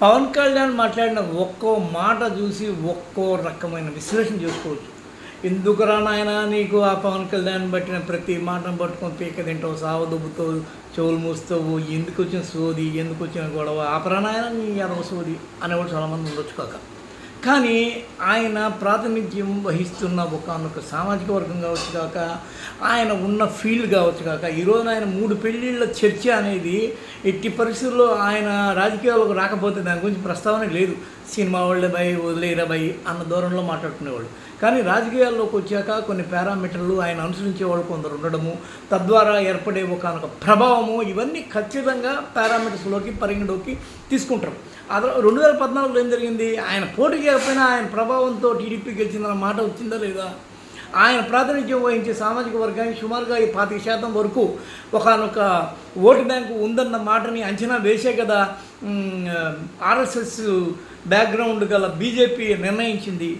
పవన్ కళ్యాణ్ మాట్లాడిన ఒక్కో మాట చూసి ఒక్కో రకమైన విశ్లేషణ చేసుకోవచ్చు. ఎందుకురా నాయన నీకు ఆ పవన్ కళ్యాణ్ పట్టిన ప్రతి మాటను పట్టుకొని పీక తింటావు సావదుబ్బుతావు చెవులు మూస్తావు ఎందుకు వచ్చిన సోది ఎందుకు వచ్చిన గొడవ? ఆపరా నాయన నీ ఎదవ సోది అనేవాడు చాలామంది ఉండొచ్చు కాక. కానీ ఆయన ప్రాతినిధ్యం వహిస్తున్న ఒకనొక సామాజిక వర్గం కావచ్చు కాక ఆయన ఉన్న ఫీల్డ్ కావచ్చు కాక ఈరోజు ఆయన మూడు పెళ్ళిళ్ళ చర్చ అనేది ఎట్టి పరిస్థితుల్లో ఆయన రాజకీయాలకు రాకపోతే దాని గురించి ప్రస్తావన లేదు. సినిమా వాళ్ళే బై వదిలేరా భయ్ అన్న దూరంలో మాట్లాడుకునేవాళ్ళు. కానీ రాజకీయాల్లోకి వచ్చాక కొన్ని పారామీటర్లు ఆయన అనుసరించే వాళ్ళు కొందరు ఉండడము తద్వారా ఏర్పడే ఒకనొక ప్రభావము ఇవన్నీ ఖచ్చితంగా పారామీటర్స్లోకి పరిగణలోకి తీసుకుంటారు. అదే రెండు వేల పద్నాలుగులో ఏం జరిగింది? ఆయన పోటీ చేయకపోయినా ఆయన ప్రభావంతో టీడీపీ గెలిచిందన్న మాట వచ్చిందా లేదా? ఆయన ప్రాతినిధ్యం వహించే సామాజిక వర్గానికి సుమారుగా ఈ పాతిక శాతం వరకు ఒకనొక ఓటు బ్యాంకు ఉందన్న మాటని అంచనా వేసే కదా ఆర్ఎస్ఎస్ బ్యాక్గ్రౌండ్ గల బీజేపీ నిర్ణయించింది.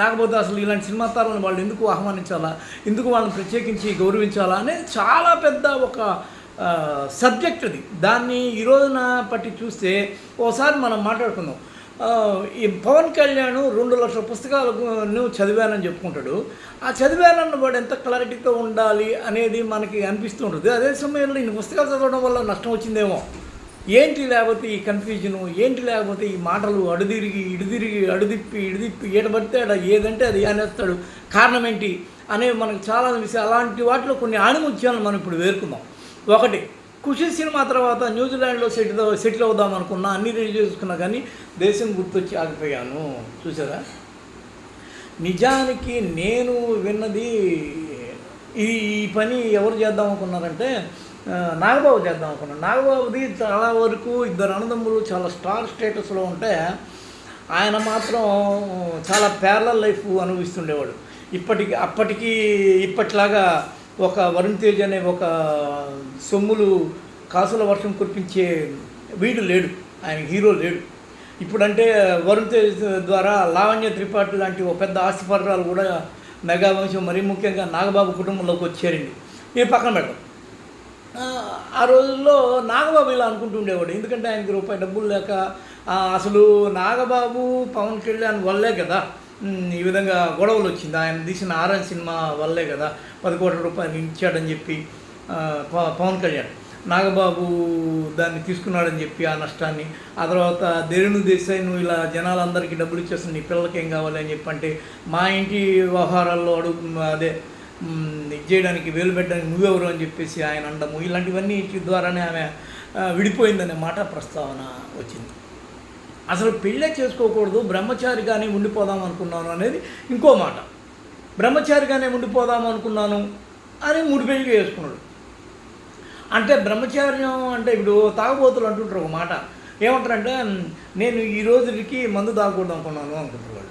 లేకపోతే అసలు ఇలాంటి సినిమా తారలను వాళ్ళు ఎందుకు ఆహ్వానించాలా? ఎందుకు వాళ్ళని ప్రత్యేకించి గౌరవించాలా? అనేది చాలా పెద్ద ఒక సబ్జెక్ట్ అది. దాన్ని ఈ రోజున పట్టి చూస్తే ఓసారి మనం మాట్లాడుకుందాం. ఈ పవన్ కళ్యాణ్ రెండు లక్షల పుస్తకాలను చదివానని చెప్పుకుంటాడు. ఆ చదివానన్న వాడు ఎంత క్లారిటీతో ఉండాలి అనేది మనకి అనిపిస్తూ ఉంటుంది. అదే సమయంలో ఇన్ని పుస్తకాలు చదవడం వల్ల నష్టం వచ్చిందేమో. ఏంటి లేకపోతే ఈ కన్ఫ్యూజను ఏంటి లేకపోతే ఈ మాటలు అడుదిరిగి ఇడుదిరిగి అడుదిప్పి ఇడిదిప్పి ఏడబడితే ఆడ ఏదంటే అది అనేస్తాడు. కారణం ఏంటి? అనేవి మనకు చాలా విషయాలు అలాంటి వాటిలో కొన్ని ఆణిముత్యాలను మనం ఇప్పుడు వేరుకుందాం ఒకటి ఖుషి సినిమా తర్వాత న్యూజిలాండ్లో సెటిల్ సెటిల్ అవుదాం అనుకున్నా అన్ని రెడీ చేసుకున్నా కానీ దేశం గుర్తొచ్చి ఆగిపోయాను. చూసారా? నిజానికి నేను విన్నది ఈ ఈ పని ఎవరు చేద్దాం అనుకున్నారంటే నాగబాబు చేద్దాం అనుకున్నాను నాగబాబుది చాలా వరకు ఇద్దరు అన్నదమ్ములు చాలా స్టార్ స్టేటస్లో ఉంటే ఆయన మాత్రం చాలా ప్యారల లైఫ్ అనుభవిస్తుండేవాడు. ఇప్పటికి అప్పటికి ఇప్పట్లాగా ఒక వరుణ్ తేజ్ అనే ఒక సొమ్ములు కాసుల వర్షం కురిపించే వీడు లేడు. ఆయన హీరో లేడు. ఇప్పుడంటే వరుణ్ తేజ్ ద్వారా లావణ్య త్రిపాఠి లాంటి ఒక పెద్ద ఆస్తిపరాలు కూడా మెగా వంశం మరీ ముఖ్యంగా నాగబాబు కుటుంబంలోకి వచ్చారండి ఇది పక్కన పెడతాం ఆ, రోజుల్లో నాగబాబు ఇలా అనుకుంటుండేవాడు ఎందుకంటే ఆయనకి రూపాయి డబ్బులు లేక అసలు నాగబాబు పవన్ కళ్యాణ్ వల్లే కదా ఈ విధంగా గొడవలు వచ్చింది. ఆయన తీసిన ఆరెంజ్ సినిమా వల్లే కదా పది కోట్ల రూపాయలు ఇచ్చాడని చెప్పి పవన్ కళ్యాణ్. నాగబాబు దాన్ని తీసుకున్నాడని చెప్పి ఆ నష్టాన్ని. ఆ తర్వాత దేరును దేశాయి నువ్వు ఇలా జనాలందరికీ డబ్బులు ఇచ్చేస్తాను నీ పిల్లలకి ఏం కావాలి అని చెప్పి అంటే మా ఇంటి వ్యవహారాల్లో అడుగు అదే ఇది చేయడానికి వేలు పెట్టడానికి నువ్వెవరు అని చెప్పేసి ఆయన అండము. ఇలాంటివన్నీ ద్వారానే ఆమె విడిపోయిందనే మాట ప్రస్తావన వచ్చింది. అసలు పెళ్ళే చేసుకోకూడదు బ్రహ్మచారిగానే ఉండిపోదాం అనుకున్నాను అనేది ఇంకో మాట. బ్రహ్మచారిగానే ఉండిపోదాం అనుకున్నాను అని మూడు పెళ్ళి చేసుకున్నాడు. అంటే బ్రహ్మచార్యం అంటే ఇప్పుడు తాగుబోతులు అంటుంటారు ఒక మాట. ఏమంటారంటే నేను ఈ రోజుకి మందు తాగకూడదు అనుకున్నాను అనుకుంటారు వాళ్ళు.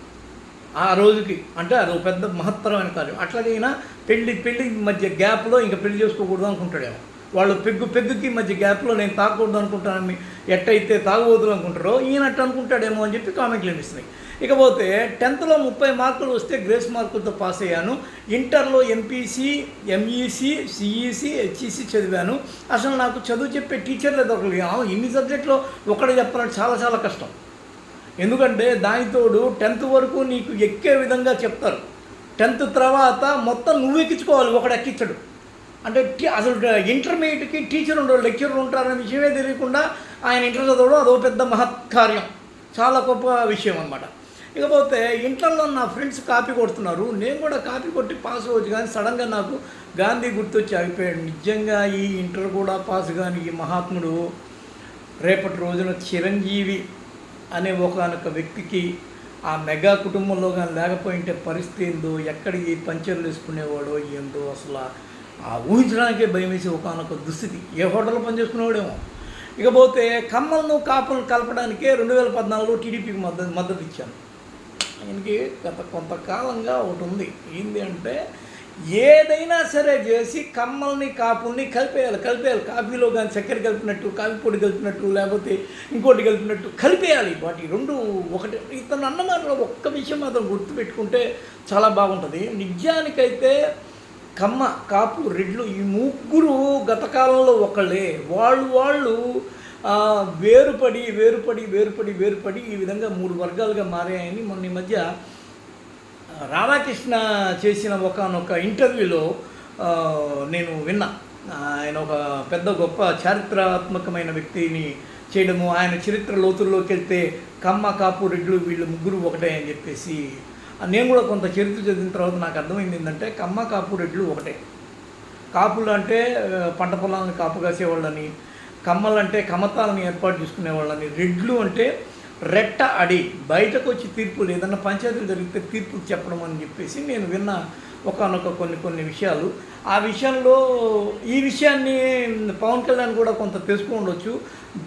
ఆ రోజుకి అంటే అది ఒక పెద్ద మహత్తరమైన కార్యం. అట్లాగైనా పెళ్ళి పెళ్ళి మధ్య గ్యాప్లో ఇంకా పెళ్ళి చేసుకోకూడదు అనుకుంటాడేమో. వాళ్ళు పెగ్గు పెగ్గుకి మధ్య గ్యాప్లో నేను తాగకూడదు అనుకుంటానని ఎట్టయితే తాగబోతులు అనుకుంటారో ఈయన అట్ట అనుకుంటాడేమో అని చెప్పి కామెంట్లు అనిపిస్తున్నాయి ఇకపోతే టెన్త్లో ముప్పై మార్కులు వస్తే గ్రేస్ మార్కులతో పాస్ అయ్యాను. ఇంటర్లో ఎంపీసీ ఎంఈసీ సిఈసీ హెచ్ఈసీ చదివాను. అసలు నాకు చదువు చెప్పే టీచర్లే దొరకలేదు. ఇన్ని సబ్జెక్టులో ఒకటి చెప్పాలంటే చాలా చాలా కష్టం. ఎందుకంటే దానితోడు టెన్త్ వరకు నీకు ఎక్కే విధంగా చెప్తారు. టెన్త్ తర్వాత మొత్తం నువ్వు ఎక్కించుకోవాలి ఒకడు ఎక్కించడు. అంటే అసలు ఇంటర్మీడియట్కి టీచర్ ఉండరు లెక్చరర్ ఉంటారనే విషయమే తెలియకుండా ఆయన ఇంటర్ చదవడం అదో పెద్ద మహత్కార్యం. చాలా గొప్ప విషయం అనమాట ఇకపోతే ఇంటర్లో నా ఫ్రెండ్స్ కాపీ కొడుతున్నారు. నేను కూడా కాపీ కొట్టి పాస్ అవ్వచ్చు కానీ సడన్గా నాకు గాంధీ గుర్తొచ్చి ఆగిపోయాడు. నిజంగా ఈ ఇంటర్ కూడా పాస్ కానీ ఈ మహాత్ముడు రేపటి రోజున చిరంజీవి అనే ఒక వ్యక్తికి ఆ మెగా కుటుంబంలో కానీ లేకపోయింటే పరిస్థితి ఏందో ఎక్కడికి పంచర్లు వేసుకునేవాడో ఏందో అసలు ఆ ఊహించడానికే భయం వేసి ఒకనొక దుస్థితి. ఏ హోటల్లో పనిచేసుకునేవాడేమో ఇకపోతే కమ్మలను కాపులను కలపడానికే రెండు వేల పద్నాలుగులో టీడీపీకి మద్దతు మద్దతు ఇచ్చాను. ఆయనకి గత కొంతకాలంగా ఒకటి ఉంది. ఏంటి అంటే ఏదైనా సరే చేసి కమ్మల్ని కాపుల్ని కలిపేయాలి కలిపేయాలి. కాఫీలో కానీ చక్కెర కలిపినట్టు కాఫీ పొడి కలిపినట్టు లేకపోతే ఇంకోటి కలిపినట్టు కలిపేయాలి. వాటి రెండు ఒకటి ఇతను అన్నమాటలో ఒక్క విషయం మాత్రం గుర్తుపెట్టుకుంటే చాలా బాగుంటుంది. నిజానికైతే కమ్మ కాపు రెడ్లు ఈ ముగ్గురు గత కాలంలో ఒకళ్ళే. వాళ్ళు వాళ్ళు వేరుపడి వేరుపడి వేరుపడి వేరుపడి ఈ విధంగా మూడు వర్గాలుగా మారాయని మొన్న ఈ మధ్య రాధాకృష్ణ చేసిన ఒకనొక ఇంటర్వ్యూలో నేను విన్నా. ఆయన ఒక పెద్ద గొప్ప చారిత్రాత్మకమైన వ్యక్తిని చేయడము ఆయన చరిత్ర లోతుల్లోకి వెళ్తే కమ్మ కాపు రెడ్లు వీళ్ళు ముగ్గురు ఒకటే అని చెప్పేసి నేను కూడా కొంత చరిత్ర చదివిన తర్వాత నాకు అర్థమైంది ఏంటంటే కమ్మ కాపు రెడ్లు ఒకటే. కాపులు అంటే పంట పొలాలను కాపు కాసేవాళ్ళని కమ్మలంటే కమతాలను ఏర్పాటు చేసుకునేవాళ్ళని రెడ్లు అంటే రెట్ట అడి బయటకు వచ్చి తీర్పులు ఏదన్నా పంచాయతీలు జరిగితే తీర్పులు చెప్పడం అని చెప్పేసి నేను విన్న ఒకనొక కొన్ని కొన్ని విషయాలు. ఆ విషయంలో ఈ విషయాన్ని పవన్ కళ్యాణ్ కూడా కొంత తెలుసుకుని ఉండొచ్చు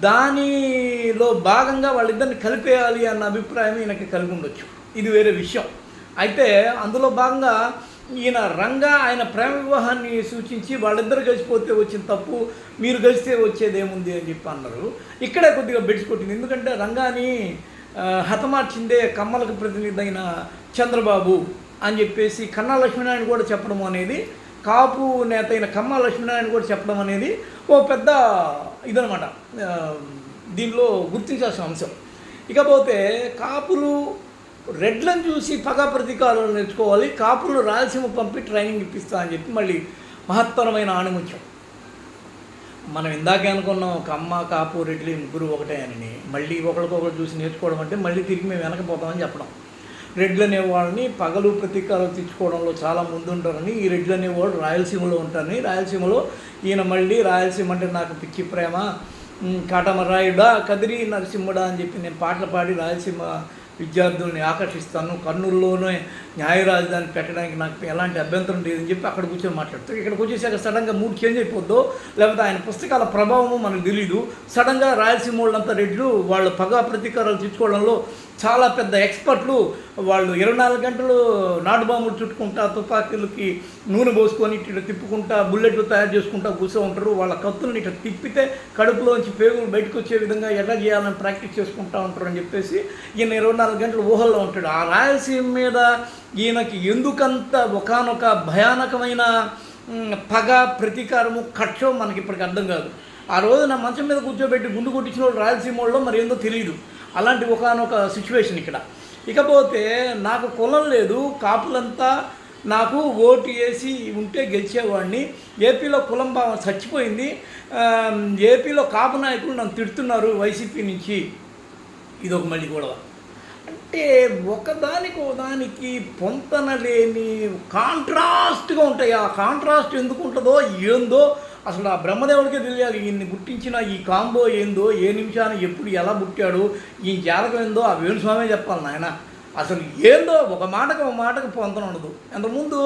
దానిలో భాగంగా వాళ్ళిద్దరిని కలిపేయాలి అన్న అభిప్రాయం ఈయనకి కలిగి ఉండొచ్చు ఇది వేరే విషయం. అయితే అందులో భాగంగా ఈయన రంగా ఆయన ప్రేమ వివాహాన్ని సూచించి వాళ్ళిద్దరు కలిసిపోతే వచ్చిన తప్పు మీరు కలిస్తే వచ్చేది ఏముంది అని చెప్పి అన్నారు. ఇక్కడే కొద్దిగా బెడ్స్ కొట్టింది. ఎందుకంటే రంగాని హతమార్చిందే కమ్మలకు ప్రతినిధి అయిన చంద్రబాబు అని చెప్పేసి కన్నా లక్ష్మీనారాయణ కూడా చెప్పడం అనేది కాపు నేత అయిన కమ్మ లక్ష్మీనారాయణ కూడా చెప్పడం అనేది ఓ పెద్ద ఇదనమాట దీనిలో గుర్తించాల్సిన అంశం. ఇకపోతే కాపులు రెడ్లను చూసి పగ ప్రతీకారం నేర్చుకోవాలి కాపులు రాయలసీమ పంపి ట్రైనింగ్ ఇప్పిస్తా అని చెప్పి మళ్ళీ మహత్తరమైన ఆణిముత్యం. మనం ఇందాకే అనుకున్నాం ఒక అమ్మ కాపు రెడ్లు ముగ్గురు ఒకటే అని. మళ్ళీ ఒకరికొకరు చూసి నేర్చుకోవడం అంటే మళ్ళీ తిరిగి మేము వెనకపోతామని చెప్పడం. రెడ్లు అనేవాళ్ళని పగలు ప్రతీకారాలు తెచ్చుకోవడంలో చాలా ముందుంటారని ఈ రెడ్లు అనేవాడు రాయలసీమలో ఉంటారని. రాయలసీమలో ఈయన మళ్ళీ రాయలసీమ అంటే నాకు పిచ్చి ప్రేమ. కాటమరాయుడా కదిరి నరసింహుడా అని చెప్పి నేను పాటలు పాడి రాయలసీమ విద్యార్థుల్ని ఆకర్షిస్తాను కర్నూలులోనే న్యాయ రాజధాని పెట్టడానికి నాకు ఎలాంటి అభ్యంతరం లేదని చెప్పి అక్కడ కూర్చొని మాట్లాడతారు ఇక్కడికి వచ్చేసాక సడన్గా మూడు చేంజ్ అయిపోద్దో లేకపోతే ఆయన పుస్తకాల ప్రభావము మనకు తెలియదు సడన్గా రాయలసీమ వాళ్ళంతా రెడ్లు వాళ్ళ పగ ప్రతీకారాలు తీర్చుకోవడంలో చాలా పెద్ద ఎక్స్పర్ట్లు వాళ్ళు ఇరవై నాలుగు గంటలు నాటు బాంబులు చుట్టుకుంటా తుపాకీలకి నూనె పోసుకొని ఇట్లా తిప్పుకుంటా బుల్లెట్లు తయారు చేసుకుంటా కూర్చో ఉంటారు. వాళ్ళ కత్తులను ఇట్లా తిప్పితే కడుపులోంచి పేగులు బయటకు వచ్చే విధంగా ఎలా చేయాలని ప్రాక్టీస్ చేసుకుంటా ఉంటారు అని చెప్పేసి ఈయన ఇరవై నాలుగు గంటలు ఊహల్లో ఉంటాడు. ఆ రాయలసీమ మీద ఈయనకి ఎందుకంత ఒకానొక భయానకమైన పగ ప్రతీకారము కక్షో మనకి ఇప్పటికి అర్థం కాదు. ఆ రోజు నా మంచం మీద కూర్చోబెట్టి గుండు కొట్టించిన వాళ్ళు రాయలసీమ వాళ్ళు మరి ఏందో తెలియదు. అలాంటి ఒకనొక సిచ్యువేషన్ ఇక్కడ. ఇకపోతే నాకు కులం లేదు కాపులంతా నాకు ఓటు వేసి ఉంటే గెలిచేవాడిని. ఏపీలో కులం భావం చచ్చిపోయింది. ఏపీలో కాపు నాయకులు నన్ను తిడుతున్నారు వైసీపీ నుంచి. ఇది ఒక మళ్ళీ గొడవ. అంటే ఒకదానికి ఒకదానికి పొంతన లేని కాంట్రాస్ట్గా ఉంటాయి. ఆ కాంట్రాస్ట్ ఎందుకు ఉంటుందో ఏందో అసలు ఆ బ్రహ్మదేవుడికే తెలియాలి ఈయన్ని పుట్టించిన ఈ కాంబో ఏందో ఏ నిమిషాన్ని ఎప్పుడు ఎలా పుట్టాడు ఈ జాతకం ఏందో ఆ వేణుస్వామే చెప్పాలి నాయన. అసలు ఏందో ఒక మాటకు ఒక మాటకు పొందన ఉండదు. అంతకుముందు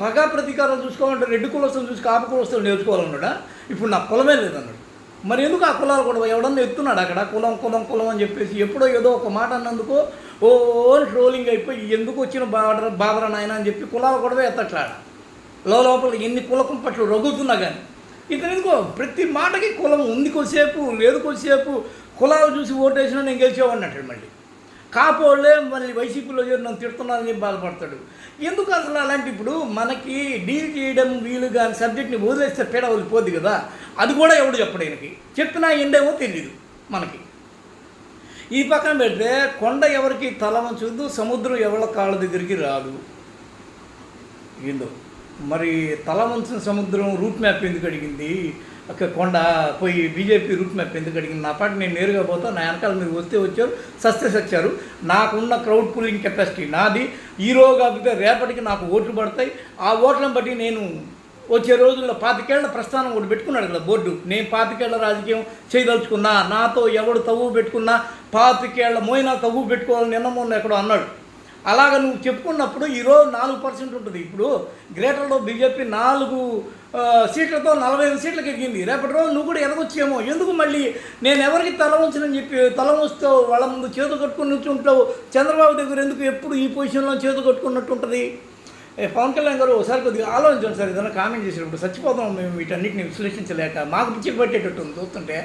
పగా ప్రతీకారం చూసుకోవాలంటే రెడ్డి కులస్తులు చూసి కాపు కులస్తులు నేర్చుకోవాలన్నాడా? ఇప్పుడు నా కులమే లేదన్నాడు. మరి ఎందుకు ఆ కులాలు కూడా ఎవడన్నా ఎత్తున్నాడు అక్కడ? కులం కులం కులం అని చెప్పేసి ఎప్పుడో ఏదో ఒక మాట అన్నందుకు ఓ ట్రోలింగ్ అయిపోయి ఎందుకు వచ్చిన బాధ బాధరా నాయన? అని చెప్పి కులాలు కూడా ఎత్తట్లాడ లోపల ఎన్ని కుల కుంపట్లు రగులుతున్నా కానీ ఇతను ఎందుకో ప్రతి మాటకి కులం ఉంది కొద్దిసేపు లేదు కొద్దిసేపు కులాలు చూసి ఓటేసినా నేను గెలిచేవాడినట్టు మళ్ళీ. కాపోళ్ళే మళ్ళీ వైసీపీలో చేరి నన్ను తిడుతున్నారని బాధపడతాడు. ఎందుకు అసలు అలాంటి ఇప్పుడు మనకి డీల్ చేయడం వీలు కానీ సబ్జెక్ట్ని వదిలేస్తే పీడ వదిలిపోద్ది కదా. అది కూడా ఎవడు చెప్పడు ఈయనకి. చెప్పినా ఎండేమో తెలియదు మనకి. ఈ పక్కన పెడితే కొండ ఎవరికి తల సముద్రం ఎవరి కాళ్ళ దగ్గరికి రాదు. ఏందో? మరి తల వంచిన సముద్రం రూట్ మ్యాప్ ఎందుకు అడిగింది? ఒక కొండ పోయి బీజేపీ రూట్ మ్యాప్ ఎందుకు అడిగింది? నా పాటు నేను నేరుగా పోతా నా వెనకాల మీరు వస్తే వచ్చారు సస్తే సచ్చారు. నాకున్న క్రౌడ్ పూలింగ్ కెపాసిటీ నాది. ఈ రోజు కాకపోతే రేపటికి నాకు ఓట్లు పడతాయి. ఆ ఓట్లను బట్టి నేను వచ్చే రోజుల్లో పాతికేళ్ళ ప్రస్థానం ఒకటి పెట్టుకున్నాడు కదా బోర్డు. నేను పాతికేళ్ళ రాజకీయం చేయదలుచుకున్నా. నాతో ఎవడు తవ్వు పెట్టుకున్నా పాతికేళ్ళ మోయినా తవ్వు పెట్టుకోవాలని నిన్న మొన్న ఎక్కడో అన్నాడు. అలాగ నువ్వు చెప్పుకున్నప్పుడు ఈరోజు నాలుగు పర్సెంట్ ఉంటుంది. ఇప్పుడు గ్రేటర్లో బీజేపీ నాలుగు సీట్లతో నలభై ఐదు సీట్లకు ఎక్కింది రేపటి రోజు నువ్వు కూడా ఎదగొచ్చేమో. ఎందుకు మళ్ళీ నేను ఎవరికి తల వంచనని చెప్పి తల ఉంచుతావు వాళ్ళ ముందు చేతులు కట్టుకుని నిల్చుంటావు? చంద్రబాబు దగ్గర ఎందుకు ఎప్పుడు ఈ పొజిషన్లో చేతులు కట్టుకున్నట్టు ఉంటుంది? ఏ, పవన్ కళ్యాణ్ గారు ఒకసారి కొద్దిగా ఆలోచించండి సార్. ఏదైనా కామెంట్ చేసినప్పుడు చచ్చిపోతాం మేము వీటన్నిటిని విశ్లేషించలేక. మాకు పిచ్చి పట్టేటట్టు ఉంది చూస్తుంటే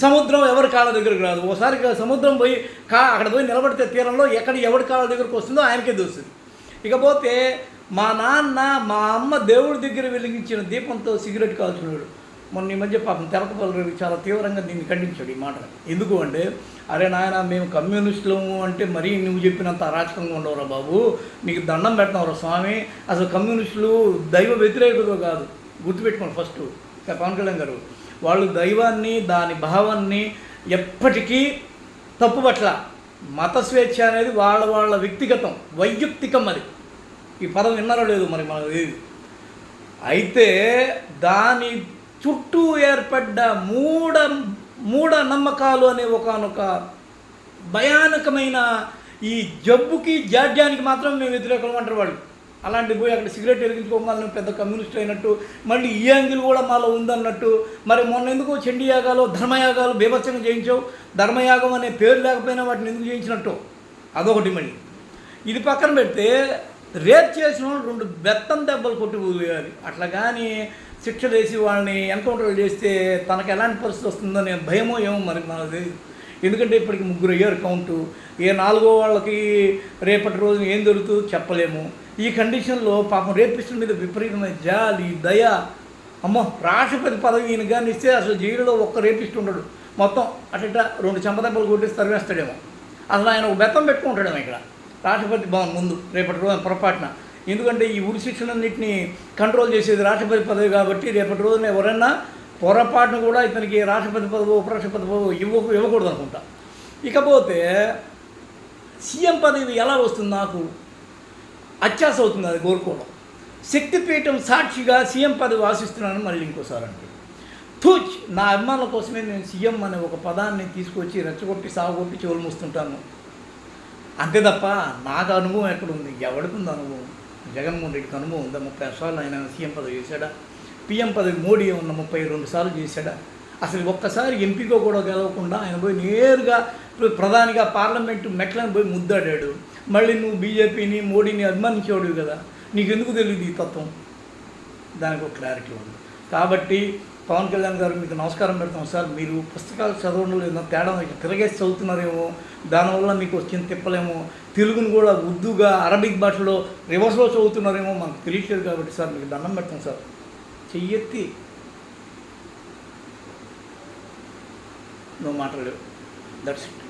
సముద్రం ఎవరి కాళ్ళ దగ్గరకు రాదు. ఒకసారి సముద్రం పోయి కా అక్కడ పోయి నిలబడితే తీరంలో ఎక్కడ ఎవరి కాళ్ళ దగ్గరకు వస్తుందో ఆయనకే తెలుస్తుంది. ఇకపోతే మా నాన్న మా అమ్మ దేవుడి దగ్గర వెలిగించిన దీపంతో సిగరెట్ కాల్చున్నాడు మొన్న ఈ మధ్య పాపం తెలకపల్లి రవి చాలా తీవ్రంగా దీన్ని ఖండించాడు ఈ మాట ఎందుకు అంటే అరే నాయన మేము కమ్యూనిస్టులము అంటే మరీ నువ్వు చెప్పినంత అరాచకంగా ఉండవురా బాబు. నీకు దండం పెడతావురా స్వామి. అసలు కమ్యూనిస్టులు దైవ వ్యతిరేకులు కాదు. గుర్తుపెట్టుకోండి ఫస్ట్. పవన్ కళ్యాణ్ గారు. వాళ్ళు దైవాన్ని దాని భావాన్ని ఎప్పటికీ తప్పుపట్ల. మత స్వేచ్ఛ అనేది వాళ్ళ వాళ్ళ వ్యక్తిగతం వైయక్తికం అది. ఈ పదం విన్నారో లేదు మరి మనది ఇది అయితే దాని చుట్టూ ఏర్పడ్డ మూఢ మూఢ నమ్మకాలు అనే ఒకనొక భయానకమైన ఈ జబ్బుకి జాడ్యానికి మాత్రం మేము వ్యతిరేకం అంటారు వాళ్ళు. అలాంటి పోయి అక్కడ సిగరెట్ వెలిగించుకోగలను పెద్ద కమ్యూనిస్ట్ అయినట్టు మళ్ళీ ఈ యాంగిల్ కూడా మాలో ఉందన్నట్టు. మరి మొన్న ఎందుకు చండీ యాగాలు ధర్మయాగాలు బీభత్సంగా చేయించావు. ధర్మయాగం అనే పేరు లేకపోయినా వాటిని ఎందుకు చేయించినట్టు? అదొకటి మళ్ళీ. ఇది పక్కన పెడితే రేప్ చేసిన వాళ్ళు రెండు బెత్తం దెబ్బలు కొట్టి వదిలేయాలి. అట్లా కానీ శిక్షలు వేసి వాళ్ళని ఎన్కౌంటర్లు చేస్తే తనకు ఎలాంటి పరిస్థితి వస్తుందనే భయమో ఏమో మరి మనకు ఎందుకంటే ఇప్పటికి ముగ్గురు అయ్యారు కౌంటు. ఏ నాలుగో వాళ్ళకి రేపటి రోజు ఏం దొరుకుతుందో చెప్పలేము. ఈ కండిషన్లో పాపం రేపిస్టుల మీద విపరీతమైన జాలి దయ. అమ్మో రాష్ట్రపతి పదవి ఈయన కానీ ఇస్తే అసలు జైలులో ఒక్క రేపిస్ట్ ఉండడు. మొత్తం అట్ట రెండు చెంపదెబ్బలు కొట్టేసి తరివేస్తాడేమో అసలు ఆయన ఒక బెత్తం పెట్టుకుంటాడేమో ఇక్కడ. రాష్ట్రపతి భవన్ ముందు రేపటి రోజు పొరపాటున. ఎందుకంటే ఈ ఉరి శిక్షణన్నింటినీ కంట్రోల్ చేసేది రాష్ట్రపతి పదవి కాబట్టి రేపటి రోజున ఎవరైనా పొరపాటును కూడా ఇతనికి రాష్ట్రపతి పదవి ఉపరాష్ట్రపతి పదవి ఇవ్వ ఇవ్వకూడదు అనుకుంటా ఇకపోతే సీఎం పదవి ఎలా వస్తుంది నాకు? అత్యాస అవుతుంది అది కోరుకోవడం. శక్తిపీఠం సాక్షిగా సీఎం పదవి వాసిస్తున్నాను మళ్ళీ ఇంకోసారి అంటే తూచ్ నా అభిమానుల కోసమే నేను సీఎం అనే ఒక పదాన్ని తీసుకొచ్చి రెచ్చగొట్టి సాగుకొట్టి చెవులు మూస్తుంటాను. అంతే తప్ప నాకు అనుభవం ఎక్కడుంది? ఎవరికి ఉంది అనుభవం? జగన్మోహన్ రెడ్డికి అనుభవం ఉందా? ముప్పై సార్లు ఆయన సీఎం పదవి చేశాడా? పిఎం పదవి మోడీ ఉన్న ముప్పై రెండు సార్లు చేశాడా? అసలు ఒక్కసారి ఎంపీగా కూడా గెలవకుండా ఆయన పోయి నేరుగా ప్రధానిగా పార్లమెంటు మెట్లను పోయి ముద్దాడాడు. మళ్ళీ నువ్వు బీజేపీని మోడీని అభిమానించేవాడు కదా. నీకు ఎందుకు తెలియదు ఈ తత్వం? దానికి ఒక క్లారిటీ ఉంది. కాబట్టి పవన్ కళ్యాణ్ గారు మీకు నమస్కారం పెడతాం సార్. మీరు పుస్తకాలు చదవడం లేదా తేడా తిరగేసి చదువుతున్నారేమో. దానివల్ల మీకు వచ్చిన తిప్పలేమో. తెలుగును కూడా ఉర్దూగా అరబిక్ భాషలో రివర్స్లో చదువుతున్నారేమో మాకు తెలియట్లేదు కాబట్టి సార్ మీకు దండం పెడతాం సార్. చెయ్యెత్తి నువ్వు మాట్లాడలేవు దట్స్ ఇట్